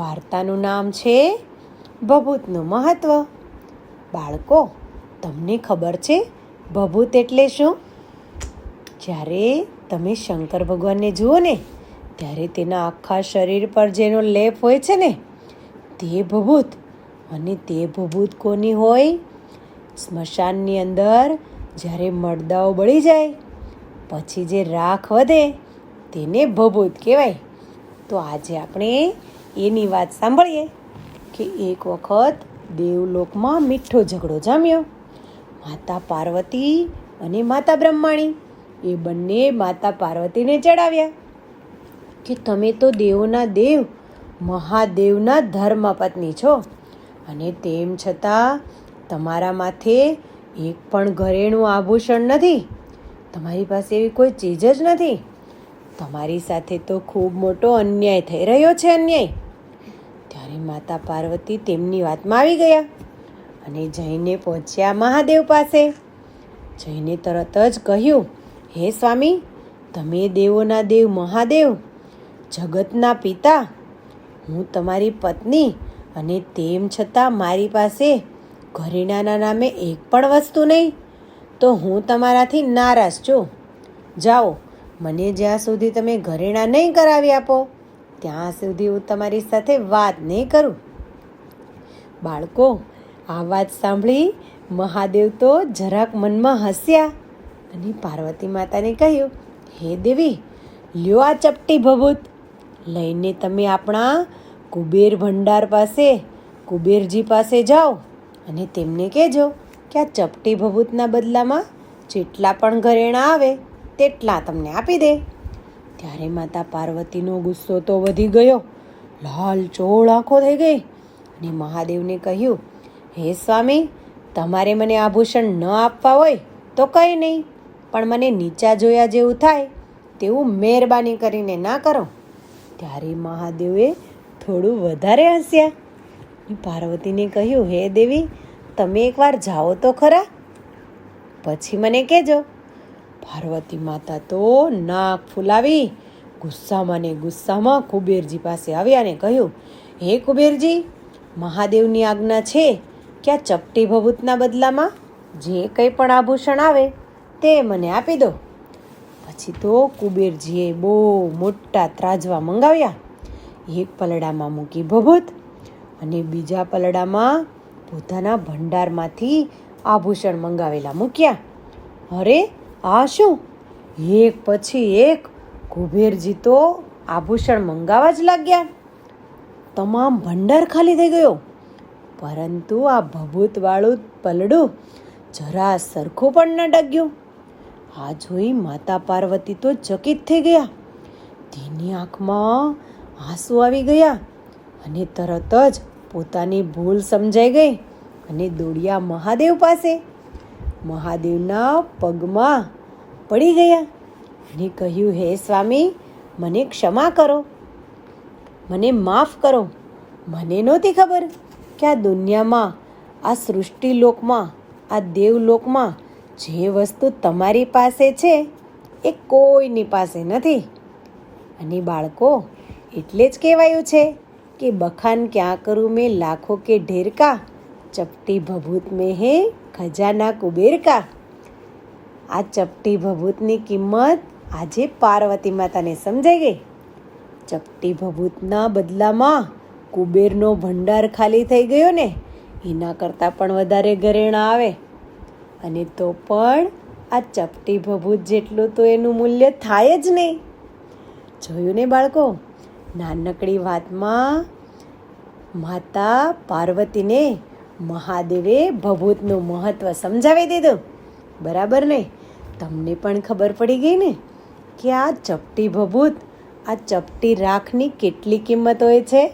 વાર્તાનું નામ છે ભભૂતનું મહત્વ. બાળકો, તમને ખબર છે ભભૂત એટલે શું? જ્યારે તમે શંકર ભગવાનને જુઓ ને, ત્યારે તેના આખા શરીર પર જેનો લેપ હોય છે ને, તે ભભૂત. અને તે ભભૂત કોની હોય? સ્મશાનની અંદર જ્યારે મડદાઓ બળી જાય, પછી જે રાખ વધે, તેને ભભૂત કહેવાય. તો આજે આપણે એની વાત સાંભળીએ કે એક વખત દેવલોકમાં મીઠો ઝઘડો જામ્યો. માતા પાર્વતી અને માતા બ્રહ્માણી એ બંને માતા પાર્વતીને ચડાવ્યા કે તમે તો દેવોના દેવ, મહાદેવના ધર્મપત્ની છો અને તેમ છતાં તમારા માથે એક પણ ઘરેણું આભૂષણ નથી. તમારી પાસે એવી કોઈ ચીજ જ નથી. તમારી સાથે તો ખૂબ મોટો અન્યાય થઈ રહ્યો છે અન્યાય. ત્યારે માતા પાર્વતી તેમની વાતમાં આવી ગયા અને જઈને પહોંચ્યા મહાદેવ પાસે. જઈને તરત જ કહ્યું, હે સ્વામી, તમે દેવોના દેવ મહાદેવ, જગતના પિતા. હું તમારી પત્ની અને તેમ છતાં મારી પાસે ઘરેણાના નામે એક પણ વસ્તુ નહીં, તો હું તમારાથી નારાજ છું. જાઓ, મને જ્યાં સુધી તમે ઘરેણાં નહીં કરાવી આપો. ત્યાં સુધી હું તમારી સાથે વાત નહીં કરું. બાળકો, આ વાત સાંભળી મહાદેવ તો જરાક મનમાં હસ્યા અને પાર્વતી માતાને કહ્યું, હે દેવી, લ્યો આ ચપટી ભભૂત. લઈને તમે આપણા કુબેર ભંડાર પાસે, કુબેરજી પાસે જાઓ અને તેમને કહેજો કે આ ચપટી ભભૂતના બદલામાં જેટલા પણ ઘરેણાં આવે, તેટલા તમને આપી દે. ત્યારે માતા પાર્વતીનો ગુસ્સો તો વધી ગયો. લાલ ચોળ આંખો થઈ ગઈ અને મહાદેવને કહ્યું, હે સ્વામી, તમારે મને આભૂષણ ન આપવા હોય તો કંઈ નહીં, પણ મને નીચા જોયા જેવું થાય તેવું મહેરબાની કરીને ના કરો. ત્યારે મહાદેવે થોડું વધારે હસ્યા. પાર્વતીને કહ્યું, હે દેવી, તમે એકવાર જાઓ તો ખરા. પછી મને કહેજો. પાર્વતી માતા તો નાક ફૂલાવી ગુસ્સામાં ને ગુસ્સામાં કુબેરજી પાસે આવ્યા ને કહ્યું, હે કુબેરજી, મહાદેવની આજ્ઞા છે કે આ ચપટી ભભૂતના બદલામાં જે કંઈ પણ આભૂષણ આવે તે મને આપી દો. પછી તો કુબેરજીએ બહુ મોટા ત્રાજવા મંગાવ્યા. એક પલડામાં મૂકી ભભૂત અને બીજા પલડામાં પોતાના ભંડારમાંથી આભૂષણ મંગાવેલા મૂક્યા. અરે આ શું એક પછી એક કુબેરજી તો આભૂષણ મંગાવા જ લાગ્યા. તમામ ભંડાર ખાલી થઈ ગયો. પરંતુ આ ભભૂતવાળું પલડું જરા સરખું પણ ન ડગ્યું. આ જોઈ માતા પાર્વતી તો ચકિત થઈ ગયા. તેની આંખમાં આંસુ આવી ગયા અને તરત જ પોતાની ભૂલ સમજાઈ ગઈ અને દોડ્યા મહાદેવ પાસે મહાદેવના પગમાં પડી ગયા. અને કહ્યું, હે સ્વામી, મને ક્ષમા કરો. મને માફ કરો. મને નહોતી ખબર કે આ દુનિયામાં, આ સૃષ્ટિ લોકમાં, આ દેવલોકમાં જે વસ્તુ તમારી પાસે છે, એ કોઈની પાસે નથી. અને બાળકો, એટલે જ કહેવાયું છે કે બખાન ક્યાં કરું મેં, લાખો કે ઢેરકા, ચપટી ભભૂત મેં હે ખજાના કુબેરકા. આ ચપટી ભભૂતની કિંમત આજે પાર્વતી માતાને સમજાઈ ગઈ. ચપટી ભભૂતના બદલામાં કુબેરનો ભંડાર ખાલી થઈ ગયો ને, એના કરતાં પણ વધારે ઘરેણાં આવે. અને તો પણ આ ચપટી ભભૂત જેટલું તો એનું મૂલ્ય થાય જ નહીં. જોયું ને બાળકો, નાનકડી વાતમાં માતા પાર્વતીને મહાદેવે ભભૂતનું મહત્વ સમજાવી દીધું. બરાબર ને? તમને પણ ખબર પડી ગઈ ને કે આ ચપટી ભભૂત, આ ચપટી રાખની કેટલી કિંમત હોય છે?